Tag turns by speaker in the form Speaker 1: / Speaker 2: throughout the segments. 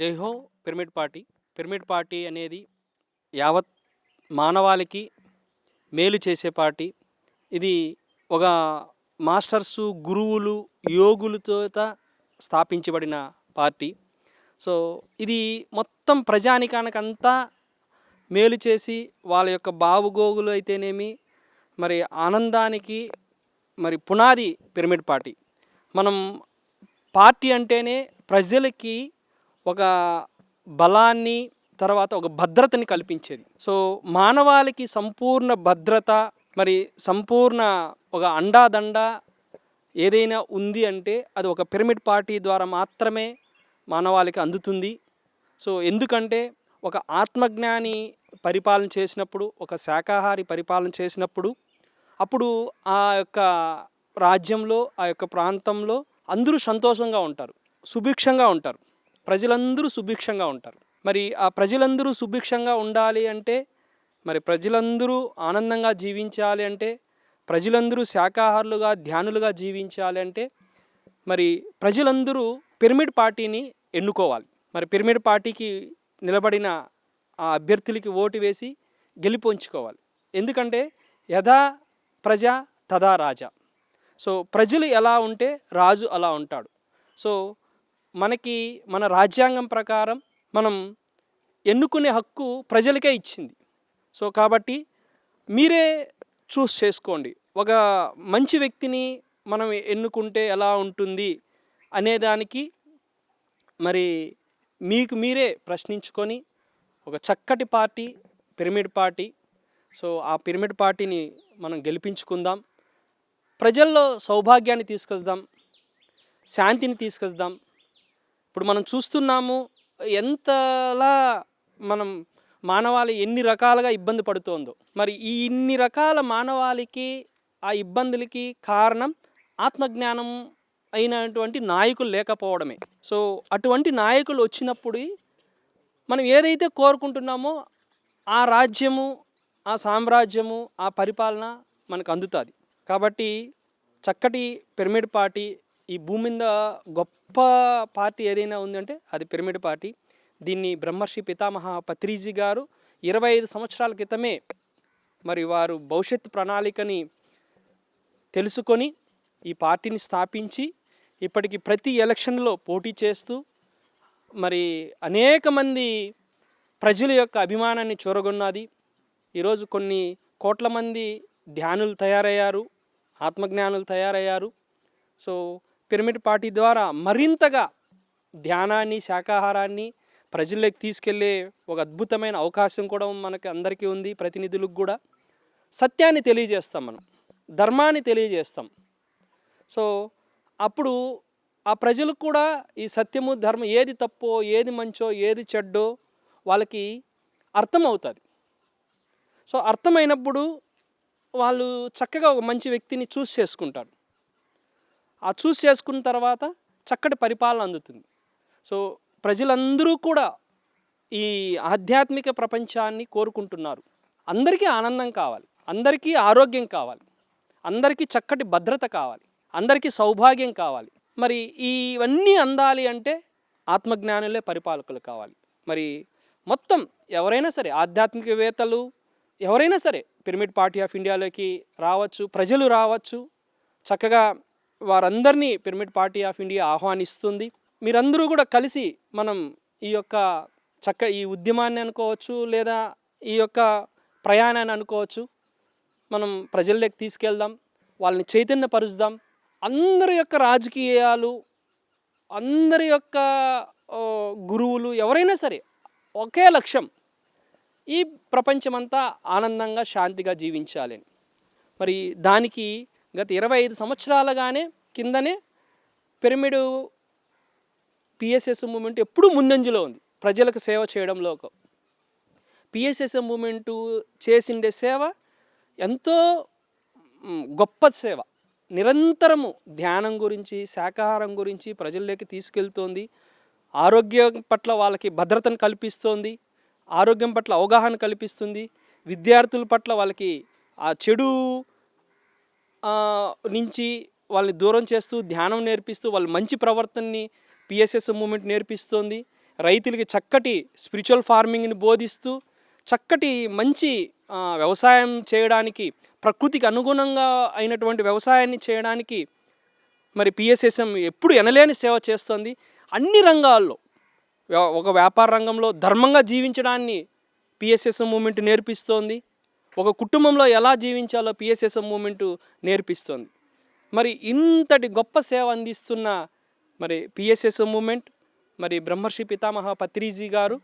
Speaker 1: జై హో pyramid party. Pyramid party అనేది యావత్ మానవాళికి మేలు చేసే పార్టీ. ఇది ఒక మాస్టర్సు గురువులు యోగులతో స్థాపించబడిన పార్టీ. సో ఇది మొత్తం ప్రజానికానికంతా మేలు చేసి వాళ్ళ యొక్క బావుగోగులు అయితేనేమి మరి ఆనందానికి మరి పునాది పిరమిడ్ పార్టీ. మనం పార్టీ అంటేనే ప్రజలకి ఒక బలాన్ని తర్వాత ఒక భద్రతని కల్పించేది. సో మానవాళికి సంపూర్ణ భద్రత మరి సంపూర్ణ ఒక అండాదండ ఏదైనా ఉంది అంటే అది ఒక పిరమిడ్ పార్టీ ద్వారా మాత్రమే మానవాళికి అందుతుంది. సో ఎందుకంటే ఒక ఆత్మజ్ఞాని పరిపాలన చేసినప్పుడు ఒక శాకాహారి పరిపాలన చేసినప్పుడు అప్పుడు ఆ యొక్క రాజ్యంలో ఆ యొక్క ప్రాంతంలో అందరూ సంతోషంగా ఉంటారు సుభిక్షంగా ఉంటారు. ప్రజలందరూ సుభిక్షంగా ఉంటారు. మరి ఆ ప్రజలందరూ సుభిక్షంగా ఉండాలి అంటే మరి ప్రజలందరూ ఆనందంగా జీవించాలి అంటే ప్రజలందరూ శాకాహారులుగా ధ్యానులుగా జీవించాలి అంటే మరి ప్రజలందరూ పిరమిడ్ పార్టీని ఎన్నుకోవాలి. మరి పిరమిడ్ పార్టీకి నిలబడిన ఆ అభ్యర్థులకి ఓటు వేసి గెలిపొంచుకోవాలి ఎందుకంటే యథా ప్రజ తదా రాజా. సో ప్రజలు ఎలా ఉంటే రాజు అలా ఉంటాడు. సో మనకి మన రాజ్యాంగం ప్రకారం మనం ఎన్నుకునే హక్కు ప్రజలకే ఇచ్చింది. సో కాబట్టి మీరే చూస్ చేసుకోండి. ఒక మంచి వ్యక్తిని మనం ఎన్నుకుంటే ఎలా ఉంటుంది అనేదానికి మరి మీకు మీరే ప్రశ్నించుకొని ఒక చక్కటి పార్టీ పిరమిడ్ పార్టీ సో ఆ పిరమిడ్ పార్టీని మనం గెలిపించుకుందాం. ప్రజల్లో సౌభాగ్యాన్ని తీసుకొద్దాం శాంతిని తీసుకొద్దాం ఇప్పుడు మనం చూస్తున్నాము ఎంతలా మనం మానవాళి ఎన్ని రకాలుగా ఇబ్బంది పడుతోందో. మరి ఈ ఇన్ని రకాల మానవాళికి ఆ ఇబ్బందులకి కారణం ఆత్మజ్ఞానం అయినటువంటి నాయకులు లేకపోవడమే. సో అటువంటి నాయకులు వచ్చినప్పుడు మనం ఏదైతే కోరుకుంటున్నామో ఆ రాజ్యము ఆ సామ్రాజ్యము ఆ పరిపాలన మనకు అందుతుంది. కాబట్టి చక్కటి పిరమిడ్ పార్టీ ఈ భూమి మీద గొప్ప పార్టీ ఏదైనా ఉందంటే అది పిరమిడ్ పార్టీ. దీన్ని బ్రహ్మర్షి పితామహ పత్రిజీ గారు ఇరవై ఐదు సంవత్సరాల క్రితమే మరి వారు భవిష్యత్ ప్రణాళికని తెలుసుకొని ఈ పార్టీని స్థాపించి ఇప్పటికి ప్రతి ఎలక్షన్లో పోటీ చేస్తూ మరి అనేక మంది ప్రజల యొక్క అభిమానాన్ని చూరగొన్నది. ఈరోజు కొన్ని కోట్ల మంది ధ్యానులు తయారయ్యారు ఆత్మజ్ఞానులు తయారయ్యారు. సో పిరమిడ్ పార్టీ ద్వారా మరింతగా ధ్యానాన్ని శాకాహారాన్ని ప్రజల్లోకి తీసుకెళ్ళే ఒక అద్భుతమైన అవకాశం కూడా మనకి అందరికీ ఉంది ప్రతినిధులకు కూడా. సత్యాన్ని తెలియజేస్తాం మనం ధర్మాన్ని తెలియజేస్తాం. సో అప్పుడు ఆ ప్రజలకు కూడా ఈ సత్యము ధర్మం ఏది తప్పో ఏది మంచో ఏది చెడ్డో వాళ్ళకి అర్థమవుతుంది. సో అర్థమైనప్పుడు వాళ్ళు చక్కగా ఒక మంచి వ్యక్తిని చూస్ చేసుకుంటారు. ఆ చూస్ చేసుకున్న తర్వాత చక్కటి పరిపాలన అందుతుంది. సో ప్రజలందరూ కూడా ఈ ఆధ్యాత్మిక ప్రపంచాన్ని కోరుకుంటున్నారు. అందరికీ ఆనందం కావాలి అందరికీ ఆరోగ్యం కావాలి అందరికీ చక్కటి భద్రత కావాలి అందరికీ సౌభాగ్యం కావాలి. మరి ఇవన్నీ అందాలి అంటే ఆత్మజ్ఞానులే పరిపాలకులు కావాలి. మరి మొత్తం ఎవరైనా సరే ఆధ్యాత్మికవేత్తలు ఎవరైనా సరే పిరమిడ్ పార్టీ ఆఫ్ ఇండియాలోకి రావచ్చు ప్రజలు రావచ్చు చక్కగా వారందరినీ పిరమిడ్ పార్టీ ఆఫ్ ఇండియా ఆహ్వానిస్తుంది. మీరందరూ కూడా కలిసి మనం ఈ యొక్క చక్క ఈ ఉద్యమాన్ని అనుకోవచ్చు లేదా ఈ యొక్క ప్రయాణాన్ని అనుకోవచ్చు. మనం ప్రజల్లోకి తీసుకెళ్దాం వాళ్ళని చైతన్యపరుచుదాం అందరి యొక్క రాజకీయాలు అందరి యొక్క గురువులు ఎవరైనా సరే ఒకే లక్ష్యం ఈ ప్రపంచమంతా ఆనందంగా శాంతిగా జీవించాలి. అని. మరి దానికి గత ఇరవై ఐదు సంవత్సరాలుగానే కిందనే పిరమిడ్ పిఎస్ఎస్ మూమెంట్ ఎప్పుడూ ముందంజలో ఉంది. ప్రజలకు సేవ చేయడంలో పిఎస్ఎస్ మూమెంటు చేసిండే సేవ ఎంతో గొప్ప సేవ. నిరంతరము ధ్యానం గురించి శాకాహారం గురించి ప్రజల్లోకి తీసుకెళ్తోంది. ఆరోగ్యం పట్ల వాళ్ళకి భద్రతను కల్పిస్తోంది. ఆరోగ్యం పట్ల అవగాహన కల్పిస్తుంది. విద్యార్థుల పట్ల వాళ్ళకి ఆ చెడు నుంచి వాళ్ళని దూరం చేస్తూ ధ్యానం నేర్పిస్తూ వాళ్ళ మంచి ప్రవర్తనని పిఎస్ఎస్ మూమెంట్ నేర్పిస్తోంది. రైతులకి చక్కటి స్పిరిచువల్ ఫార్మింగ్ని బోధిస్తూ చక్కటి మంచి వ్యవసాయం చేయడానికి ప్రకృతికి అనుగుణంగా అయినటువంటి వ్యవసాయాన్ని చేయడానికి మరి పిఎస్ఎస్ఎం ఎప్పుడు ఎనలేని సేవ చేస్తుంది. అన్ని రంగాల్లో ఒక వ్యాపార రంగంలో ధర్మంగా జీవించడాన్ని పిఎస్ఎస్ఎం మూమెంట్ నేర్పిస్తోంది. ఒక కుటుంబంలో ఎలా జీవించాలో పిఎస్ఎస్ఎం మూమెంట్ నేర్పిస్తుంది. మరి ఇంతటి గొప్ప సేవ అందిస్తున్న మరి పిఎస్ఎస్ఎం మూమెంట్ మరి బ్రహ్మర్షి పితామహ పత్రిజీ గారు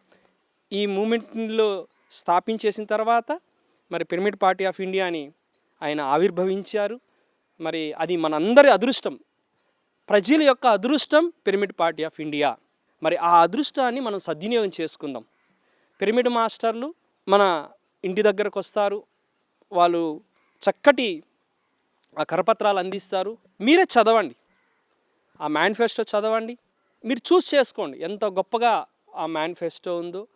Speaker 1: ఈ మూమెంట్లో స్థాపించేసిన తర్వాత మరి పిరమిడ్ పార్టీ ఆఫ్ ఇండియాని ఆయన ఆవిర్భవించారు. మరి అది మనందరి అదృష్టం. ప్రజల యొక్క అదృష్టం పిరమిడ్ పార్టీ ఆఫ్ ఇండియా మరి ఆ అదృష్టాన్ని మనం సద్వినియోగం చేసుకుందాం. పిరమిడ్ మాస్టర్లు మన ఇంటి దగ్గరకు వస్తారు. వాళ్ళు చక్కటి ఆ కరపత్రాలు అందిస్తారు. మీరే చదవండి. ఆ మేనిఫెస్టో చదవండి. మీరు చూస్ చేసుకోండి. ఎంత గొప్పగా ఆ మేనిఫెస్టో ఉందో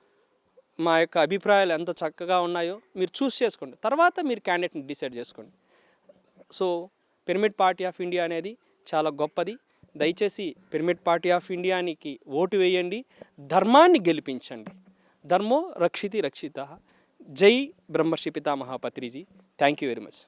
Speaker 1: మా యొక్క అభిప్రాయాలు ఎంత చక్కగా ఉన్నాయో మీరు చూస్ చేసుకోండి. తర్వాత మీరు క్యాండిడేట్ని డిసైడ్ చేసుకోండి. So pyramid party of India అనేది చాలా గొప్పది. దయచేసి పిరమిడ్ పార్టీ ఆఫ్ ఇండియానికి ఓటు వేయండి. ధర్మాన్ని గెలిపించండి. ధర్మో రక్షితి రక్షిత. జై బ్రహ్మర్షి పితామహ Patriji thank you very much